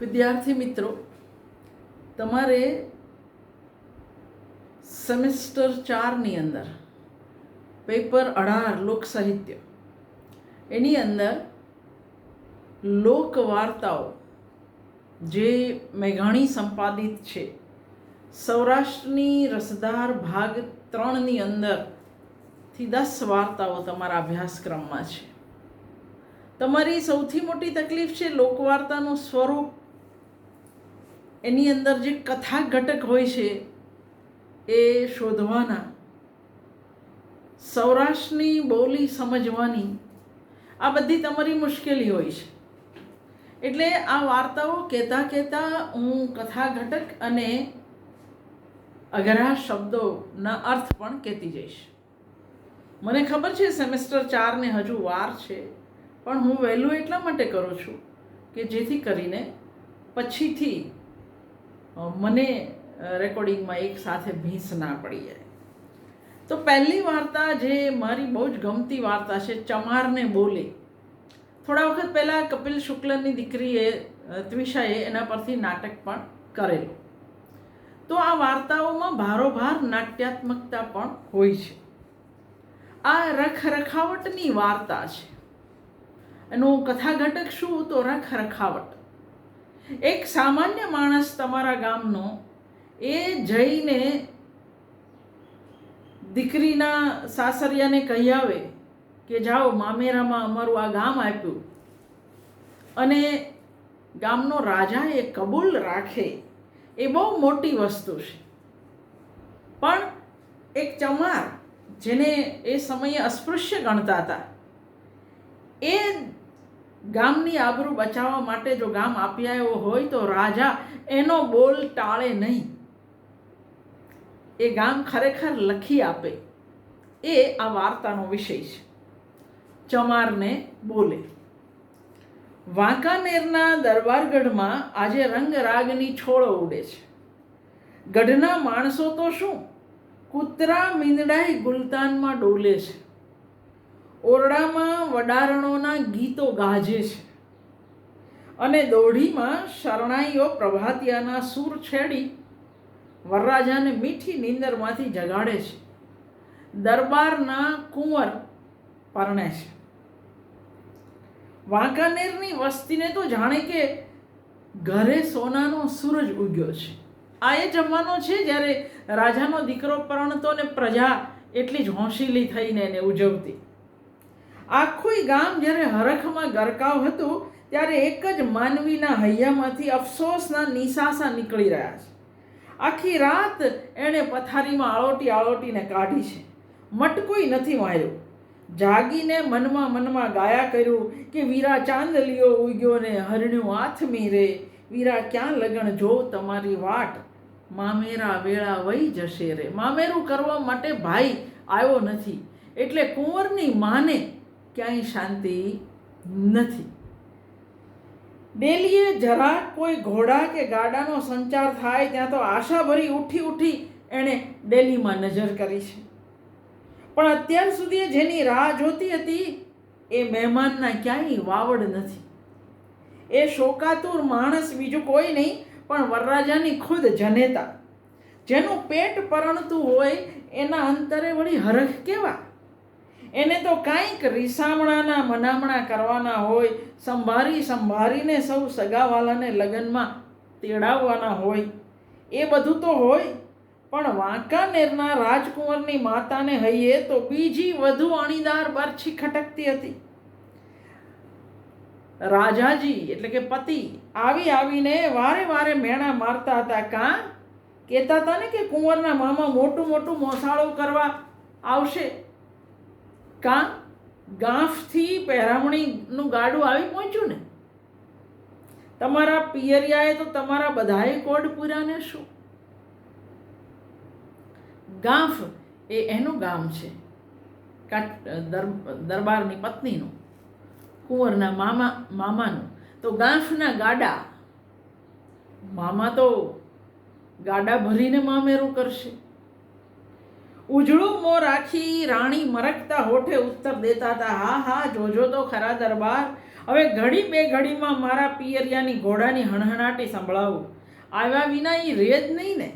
વિદ્યાર્થી મિત્રો, તમારે સેમેસ્ટર ચારની અંદર પેપર અઢાર લોક સાહિત્ય, એની અંદર લોક વાર્તાઓ જે મેઘાણી સંપાદિત છે, સૌરાષ્ટ્રની રસદાર ભાગ ત્રણની અંદરથી દસ વાર્તાઓ તમારા અભ્યાસક્રમમાં છે. તમારી સૌથી મોટી તકલીફ છે લોકવાર્તાનું સ્વરૂપ એની અંદર જે કથા ઘટક હોય છે, એ શોધવાના. સૌરાષ્ટ્રની બોલી સમજવાની આ બધી તમારી મુશ્કેલી હોય છે. એટલે આ વાર્તાઓ કહેતા કહેતા હું કથા ઘટક અને અઘરા શબ્દોના અર્થ પણ કહેતી જઈશ. મને ખબર છે સેમેસ્ટર ચારને હજુ વાર છે, પણ હું વહેલું એટલા માટે કરું છું કે જેથી કરીને પછીથી મને રેકોર્ડિંગમાં એક સાથે ભીંસ ના પડી જાય. તો પહેલી વાર્તા જે મારી બહુ જ ગમતી વાર્તા છે, ચમારને બોલે. થોડા વખત પહેલાં કપિલ શુક્લની દીકરીએ ત્વિષાએ એના પરથી નાટક પણ કરેલું. તો આ વાર્તાઓમાં ભારોભાર નાટ્યાત્મકતા પણ હોય છે. આ રખરખાવટની વાર્તા છે. એનું કથા ઘટક શું? તો રખ રખાવટ એક સામાન્ય માણસ તમારા ગામનો, એ જઈને દીકરીના સાસરિયાને કહી આવે કે જાઓ, મામેરામાં અમારું આ ગામ આપ્યું. અને ગામનો રાજા એ કબૂલ રાખે. એ બહુ મોટી વસ્તુ છે. પણ એક ચમાર જેને એ સમયે અસ્પૃશ્ય ગણતા હતા, એ ગામની આબરૂ બચાવવા માટે જો ગામ આપી આવ્યો હોય તો રાજા એનો બોલ ટાળે નહીં. એ ગામ ખરેખર લખી આપે. એ આ વાર્તાનો વિષય છે. ચમારને બોલે, વાંકાનેરના દરબારગઢમાં આજે રંગરાગની છોડો ઉડે છે. ગઢના માણસો તો શું? કૂતરા મીંદડાઈ ગુલતાનમાં ડોલે છે. ઓરડામાં વડારણોના ગીતો ગાજે છે. અને દોઢીમાં શરણાઈઓ પ્રભાતિયાના સૂર છેડી વરરાજાને મીઠી નીંદરમાંથી જગાડે છે. દરબારના કુંવર પરણે છે. વાંકાનેરની વસ્તીને તો જાણે કે ઘરે સોનાનો સૂરજ ઉગ્યો છે. આ એ જમવાનો છે જ્યારે રાજાનો દીકરો પરણતો ને પ્રજા એટલી જ હોંશીલી થઈને એને ઉજવતી. આખું ગામ જ્યારે હરખમાં ગરકાવ હતું, ત્યારે એક જ માનવીના હૈયામાંથી અફસોસના નિશાસા નીકળી રહ્યા છે. આખી રાત એણે પથારીમાં આળોટી આળોટીને કાઢી છે. મટકોઈ નથી માર્યો જાગીને મનમાં મનમાં ગાયા કર્યું કે, વીરા ચાંદલિયો ઉગ્યો ને હરણ્યું આથમી રે વીરા, ક્યાં લગણ જો તમારી વાટ? મામેરા વેળા વહી જશે રે. મામેરું કરવા માટે ભાઈ આવ્યો નથી. એટલે કુંવરની માને ક્યાંય શાંતિ નથી. ડેલીએ જરા કોઈ ઘોડા કે ગાડાનો સંચાર થાય ત્યાં તો આશાભરી ઉઠી ઉઠી એણે ડેલીમાં નજર કરી છે. પણ અત્યાર સુધી જેની રાહ જોતી હતી એ મહેમાનના ક્યાંય વાવડ નથી. એ શોકાતુર માણસ બીજું કોઈ નહીં, પણ વરરાજાની ખુદ જનેતા. જેનું પેટ પરણતું હોય એના અંતરે વળી હરખ કેવા? એને તો કાંઈક રીસામણાના મનામણા કરવાના હોય, સંભારી સંભારીને સૌ સગાવાલાને લગ્નમાં તેડાવવાના હોય. એ બધું તો હોય, પણ વાંકાનેરના રાજકુંવરની માતાને હૈયે તો બીજી વધુ અણીદાર બરછી ખટકતી હતી. રાજાજી, એટલે કે પતિ, આવી આવીને વારે વારે મેણા મારતા હતા. કાં? કહેતા હતા ને કે કુંવરના મામા મોટું મોટું મોસાળું કરવા આવશે. કાં ગાંફથી પહેરામણીનું ગાડું આવી પહોંચ્યું ને? તમારા પિયરિયાએ તો તમારા બધાએ કોડ પૂરાને શું? ગાંફ એ એનું ગામ છે. દરબારની પત્નીનું, કુંવરના મામા, મામાનું. તો ગાંફના ગાડા, મામા તો ગાડા ભરીને મામેરું કરશે. ઉજળું મો રાખી રાણી મરકતા હોઠે ઉત્તર દેતા હતા. હા હા, જોજો તો ખરા દરબાર. હવે ઘડી બે ઘડીમાં મારા પિયરિયાની ઘોડાની હણહણાટી સંભળાવું. આવ્યા વિના એ રે જ નહીં ને.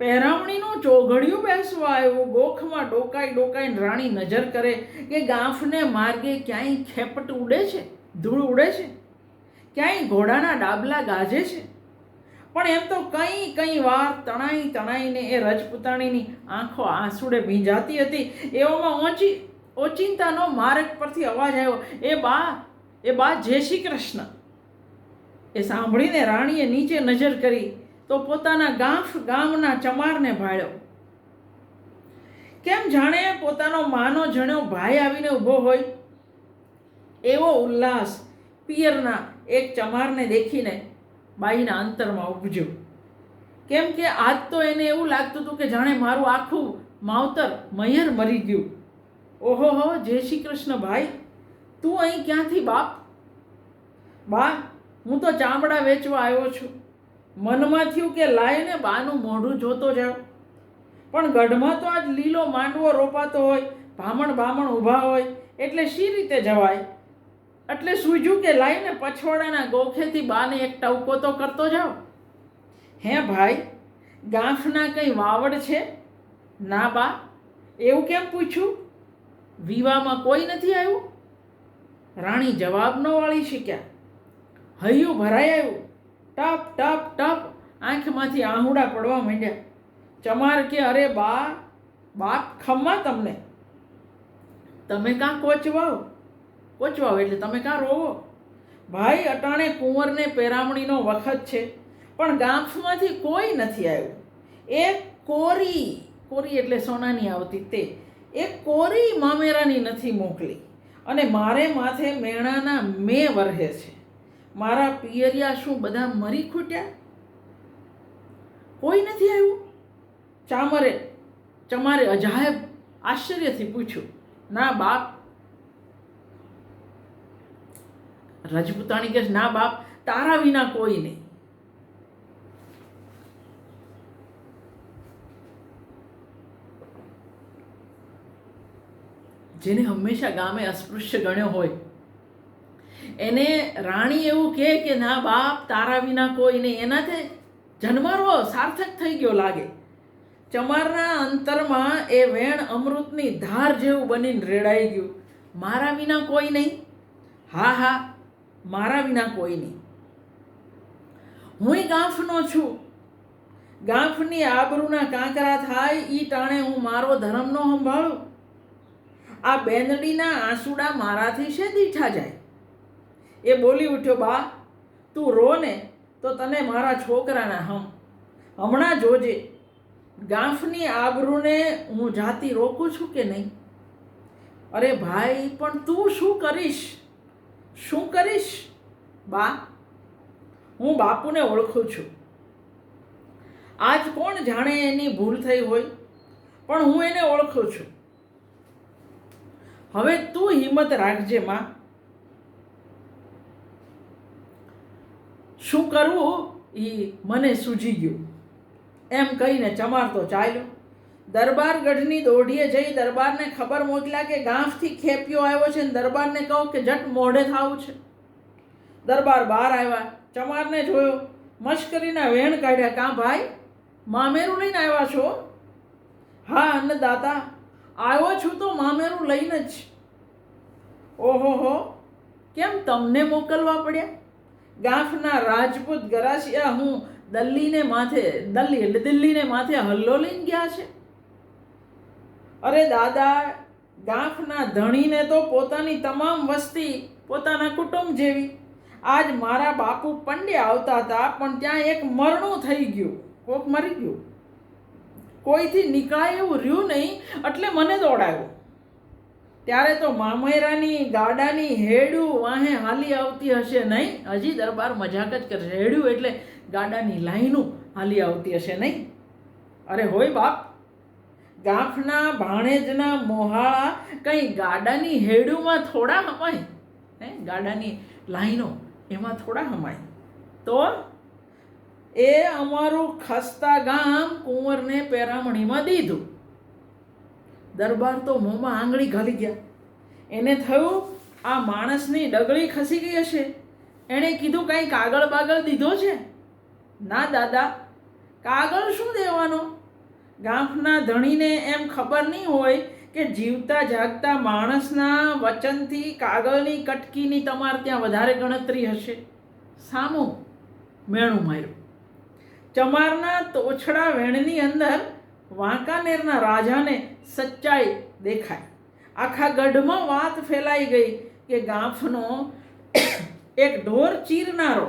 પહેરામણીનું ચોઘડિયું બેસવા આવ્યું. ગોખમાં ડોકાઈ ડોકાઈને રાણી નજર કરે કે ગાંફને માર્ગે ક્યાંય ખેપટ ઉડે છે, ધૂળ ઉડે છે? ક્યાંય ઘોડાના ડાબલા ગાજે છે? પણ એમ તો કંઈ કંઈ વાર તણાઈ, તણાઈને એ રજપૂતાણીની આંખો આંસુડે ભીંજાતી હતી. એવામાં ઓચી ઓચિંતાનો માર્ગ પરથી અવાજ આવ્યો, એ બા એ બા, જય શ્રી કૃષ્ણ. એ સાંભળીને રાણીએ નીચે નજર કરી તો પોતાના ગાંફ, ગામના ચમારને ભાળ્યો. કેમ જાણે પોતાનો માનો જણ્યો ભાઈ આવીને ઊભો હોય? એવો ઉલ્લાસ પિયરના એક ચમારને દેખીને બાઈના અંતરમાં ઉપજ્યો કેમ કે આજ તો એને એવું લાગતું હતું કે જાણે મારું આખું માવતર મયર મરી ગયું. ઓહો હો, જય શ્રી કૃષ્ણ ભાઈ. તું અહીં ક્યાંથી બાપ? બા, હું તો ચામડા વેચવા આવ્યો છું. મનમાં થયું કે લાઈને બાનું મોઢું જોતો જાઉં. પણ ગઢમાં તો આજ લીલો માંડવો રોપાતો હોય ભામણ બામણ ઊભા હોય, એટલે શી રીતે જવાય? એટલે સૂજું કે લાઈને પછવાડાના ગોખેથી બાને એક ટવકો તો કરતો જાઓ. હે ભાઈ, ગાંઠના કંઈ વાવડ છે? ના બા, એવું કેમ પૂછ્યું? વિવાહમાં કોઈ નથી આવ્યું? રાણી જવાબ ન વાળી શીખ્યા. હૈયું ભરાઈ આવ્યું. ટપ ટપ ટપ, આંખમાંથી આહુડા પડવા માંડ્યા. ચમાર કે, અરે બા, બાપ ખમ્મા તમને? તમે કાં કોચવાઓ કોચવાઓ એટલે તમે કાં રોવો? ભાઈ, અટાણે કુંવરને પેરામણીનો વખત છે, પણ ગાંફમાંથી કોઈ નથી આવ્યું. એ કોરી કોરી એટલે સોનાની આવતી તે એ કોરી મામેરાની નથી મોકલી. અને મારે માથે મેણાના મેં વરહે છે. મારા પિયરિયા શું બધા મરી ખૂટ્યા? કોઈ નથી આવ્યું? ચામરે, ચમારે અજાયબ આશ્ચર્યથી પૂછ્યું, ના બાપ રજપૂતાણી કહે ના બાપ, તારા વિના કોઈ નહીં. જેને હંમેશા ગામે અસ્પૃશ્ય ગણ્યો હોય. એને રાણી એવું કહે કે, ના બાપ, તારા વિના કોઈ નહીં. એનાથી જન્મારો સાર્થક થઈ ગયો લાગે. ચમારના અંતરમાં એ વેણ અમૃતની ધાર જેવું બનીને રેડાઈ ગયું. મારા વિના કોઈ નહીં. હા હા મારા વિના કોઈ નહીં. હું ગાંફનો છું. ગાંફની આબરૂના કાંકરા થાય એ ટાણે હું મારો ધર્મનો સંભાળું. આ બેંદડીના આંસુડા મારાથી છે દીઠા જાય. એ બોલી ઉઠ્યો, બા, તું રો ને, તો તને મારા છોકરાના હમ. હમણાં જોજે ગાંફની આબરૂને હું જાતિ રોકું છું કે નહીં? અરે ભાઈ, પણ તું શું કરીશ? શું કરીશ? બા, હું બાપુને ઓળખું છું. આજ કોણ જાણે એની ભૂલ થઈ હોય, પણ હું એને ઓળખું છું. હવે તું હિંમત રાખજે, માં. શું કરવું એ મને સૂજી ગયું. એમ કહીને ચમારતો ચાલ્યો. દરબાર ગઢની દોઢીએ જઈ દરબારને ખબર મોકલ્યા કે ગાંફથી ખેપિયો આવ્યો છે ને દરબારને કહો કે જટ મોઢે થાવું છે. દરબાર બહાર આવ્યા, ચમારને જોયો, મશ્કરીના વેણ કાઢ્યા, કાં ભાઈ, મામેરું લઈને આવ્યા છો? હા, અન્નદાતા, આવ્યો છું તો મામેરું લઈને જ. ઓહો કેમ તમને મોકલવા પડ્યા? ગાંફના રાજપૂત ગરાસિયા હું દલ્લીને માથે, દલ્લી એટલે દિલ્હીને માથે હલ્લો લઈને ગયા છે. અરે દાદા, ગાંખના ધણીને તો પોતાની તમામ વસ્તી પોતાના કુટુંબ જેવી. આજ મારા બાપુ પંડ્યા આવતા હતા, પણ ત્યાં એક મરણું થઈ ગયું. કોક મરી ગયું. કોઈથી નીકળાય એવું રહ્યું નહીં, એટલે મને દોડાયો. ત્યારે તો મામેરાની ગાડાની હેડું વાહે હાલી આવતી હશે નહીં? હજી દરબાર મજાક જ કરશે. હેડું એટલે ગાડાની લાઈનું હાલી આવતી હશે નહીં? અરે હોય બાપ ગાંફના ભાણેજના, મોહાળા, કંઈ ગાડાની હેડુમાં થોડા હમાય. હે, ગાડાની લાઈનો, એમાં થોડા હમાય. તો એ અમારું ખસ્તા ગામ કુંવરને પેરામણીમાં દીધું. દરબાર તો મોંમાં આંગળી ઘાલી ગયા. એને થયું, આ માણસની ડગળી ખસી ગઈ હશે. એણે કીધું કંઈ કાગળ બાગળ દીધો છે. ના, દાદા. કાગળ શું દેવાનો? ગાંફના ધણીને એમ ખબર નહીં હોય કે જીવતા જાગતા માણસના વચનથી કાગળની કટકીની તમારે ત્યાં વધારે ગણતરી હશે. સામું મેણું માર્યું. ચમારના તોછડા વેણની અંદર વાંકાનેરના રાજાને સચ્ચાઈ દેખાય આખા ગઢમાં વાત ફેલાઈ ગઈ કે ગાંફનો એક ઢોર ચીરનારો.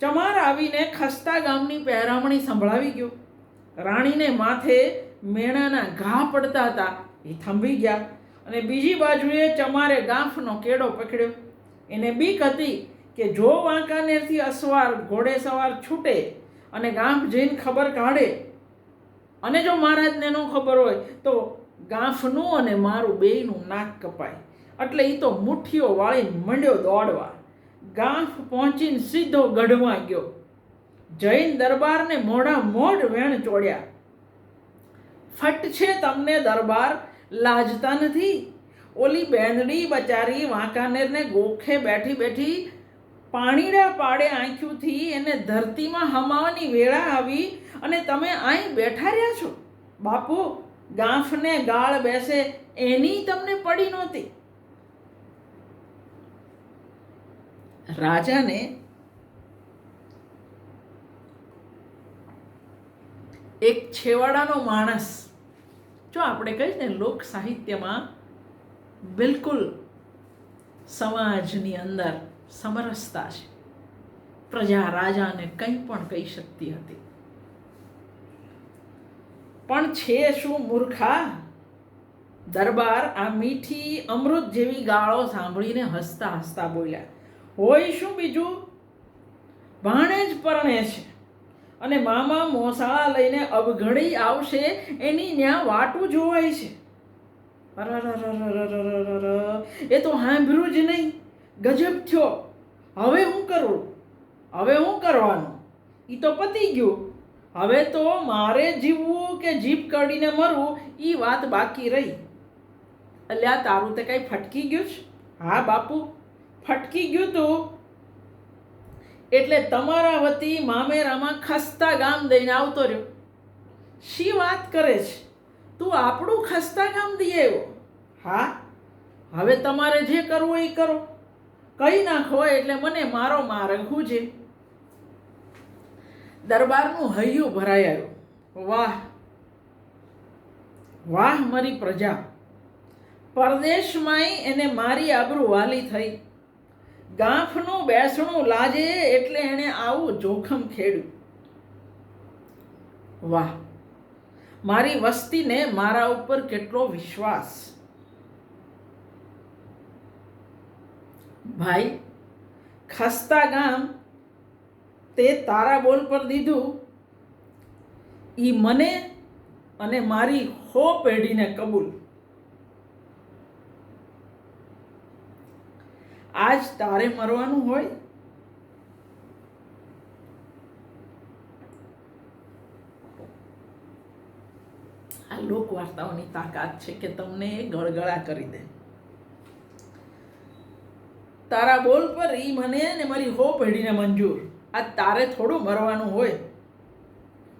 ચમાર આવીને ખસ્તા ગામની પહેરામણી સંભળાવી ગયો. રાણીને માથે મેણાના ઘા પડતા હતા. એ થંભી ગયા અને બીજી બાજુએ ચમારે ગાંફનો કેડો પકડ્યો. એને બીક હતી કે જો વાંકાનેરથી અસવાર ઘોડે સવાર છૂટે અને ગાંફ જઈને ખબર કાઢે, અને જો મહારાજને ન ખબર હોય તો ગાંફનું અને મારું બેયનું નાક કપાય. એટલે એ તો મુઠ્ઠીઓ વાળીને મંડ્યો દોડવા. ગાંફ પહોંચીને સીધો ગઢમાં ગયો. જૈન દરબારને મોઢા મોઢ વેણ ચોડ્યા. ફટ છે તમને દરબાર, લાજતા નથી. ઓલી બેંદડી બચારી વાંકાનેરને ગોખે બેઠી બેઠી પાણીડા પાડે આંખ્યુંથી એને ધરતીમાં હમાવાની વેળા આવી અને તમે અહીં બેઠા રહ્યા છો? બાપુ, ગાંફને ગાળ બેસે એની તમને પડી નહોતી. રાજાને એક છેવાડાનો માણસ. જો આપણે કહીએ ને, લોક સાહિત્યમાં બિલકુલ સમાજની અંદર સમરસતા છે. પ્રજા, રાજાને કંઈ પણ કહી શકતી હતી. પણ છે શું મૂર્ખા? દરબાર આ મીઠી અમૃત જેવી ગાળો સાંભળીને હસતા હસતા બોલ્યા, હોય શું બીજું? ભાણે જ પરણે છે. અને મામા મોસાળા લઈને અવઘડી આવશે, એની ત્યાં વાટું જોવાય છે. એ તો હાંભરું જ નહીં ગજબ થયો હવે હું કરું હવે હું કરવાનું એ તો પતી ગયું હવે તો મારે જીવવું કે જીભ કાઢીને મરવું એ વાત બાકી રહી એટલે આ તારું તે કાંઈ ફટકી ગયું છે હા બાપુ ફટકી ગયું તું એટલે તમારા વતી મામેરામાં ખસ્તા ગામ દઈને આવતો રહ્યો. શી વાત કરે છે? તું આપણું ખસ્તા ગામ દઈ આવ્યો. હા? હવે તમારે જે કરવું એ કરો. કહી નાખો એટલે મને મારો માર્ગ છે દરબારનું હૈયું ભરાઈ આવ્યું. વાહ! વાહ, મારી પ્રજા. પરદેશમાંય એને મારી આબરૂ વાલી થઈ. ગાંફનું બેસણું લાજે એટલે એણે આવું જોખમ ખેડ્યું. વાહ, મારી વસ્તીને મારા ઉપર કેટલો વિશ્વાસ. ભાઈ, ખસ્તા ગામ તે તારા બોલ પર દીધું. એ મને અને મારી હો પેઢીને કબૂલ. આજ તારે મરવાનું હોય? આ લોક વાર્તાઓની તાકાત છે કે તમને એ ગળગળા કરી દે. તારા બોલ પર ઈ મને ને મારી હો પેઢીને મંજૂર. આ તારે થોડું મરવાનું હોય.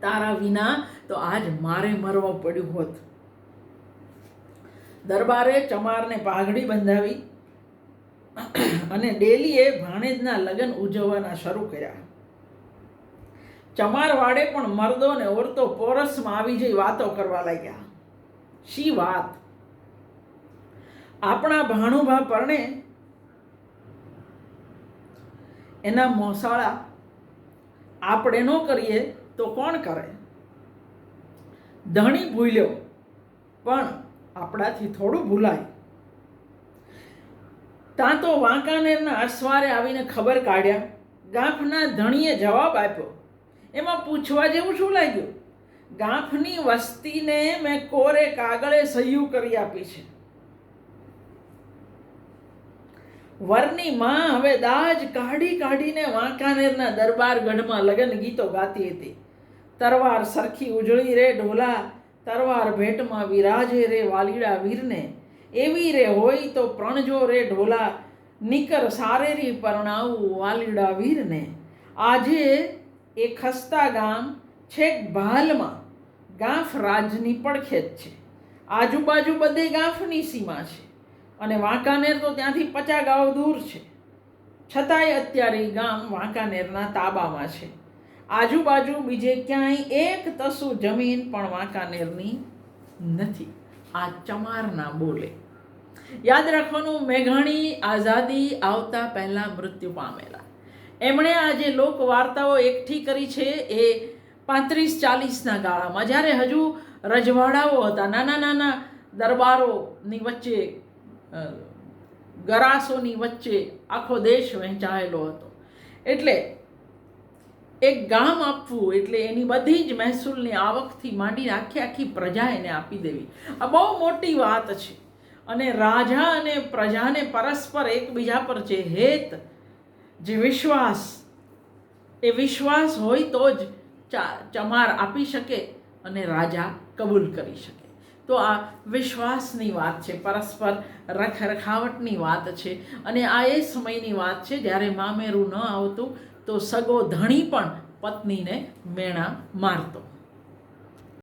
તારા વિના તો આજ મારે મરવા પડ્યું હોત. દરબારે ચમારને પાઘડી બંધાવી અને ડેલીએ ભાણેજના લગ્ન ઉજવવાના શરૂ કર્યા. ચમારવાડે પણ મર્દો ને ઓરતો પોરસમાં આવી જઈ વાતો કરવા લાગ્યા. શી વાત? આપણા ભાણુભા પરણે એના મોસાળા આપણે ન કરીએ તો કોણ કરે? ધણી ભૂલ્યો, પણ આપણાથી થોડું ભૂલાય. ત્યાં તો વાંકાનેરના અસવારે આવીને ખબર કાઢ્યા. ગાંફના ધણીએ જવાબ આપ્યો, એમાં પૂછવા જેવું શું લાગ્યું? ગાંફની વસ્તીને મેં કોરે કાગળે સહ્યુ કરી આપી છે. વરની માં હવે દાજ કાઢી કાઢીને વાંકાનેરના દરબાર ગઢમાં લગ્ન ગીતો ગાતી હતી. તરવાર સરખી ઉજળી રે ઢોલા, તરવાર ભેટમાં વિરાજે રે વાલીડા વીરને. એવી રે હોય તો પ્રણજો રે ઢોલા, નિકર સારેરી પરણાવું વાલીડા વીરને. આજે એ ખસ્તા ગામ છેક ભાલમાં, ગાંફ રાજની પડખે જ છે. આજુબાજુ બધે ગાંફની સીમા છે અને વાંકાનેર તો ત્યાંથી પચા ગાંવ દૂર છે. છતાંય અત્યારે ગામ વાંકાનેરના તાબામાં છે. આજુબાજુ બીજે ક્યાંય એક તસુ જમીન પણ વાંકાનેરની નથી. આ ચમારના બોલે. યાદ રાખવાનું, મેઘાણી આઝાદી આવતા પહેલા મૃત્યુ પામેલા. એમણે આ જે લોક વાર્તાઓ એકઠી કરી છે, એ પાંત્રીસ ચાલીસના ગાળામાં. જ્યારે હજુ રજવાડાઓ હતા, નાના નાના દરબારોની વચ્ચે ગરાસોની વચ્ચે આખો દેશ વહેંચાયેલો હતો. એટલે એક ગામ આપવું એટલે એની બધી જ મહેસૂલની આવકથી માંડીને આખી આખી પ્રજા એને આપી દેવી. આ બહુ મોટી વાત છે. અને રાજા અને પ્રજાને પરસ્પર એકબીજા પર જે હેત, જે વિશ્વાસ, એ વિશ્વાસ હોય તો જ ચમાર આપી શકે અને રાજા કબૂલ કરી શકે. તો આ વિશ્વાસની વાત છે, પરસ્પર રખરખાવટની વાત છે અને આ એ સમયની વાત છે, જ્યારે મામેરું ન આવતું તો સગો ધણી પણ પત્નીને મેણા મારતો.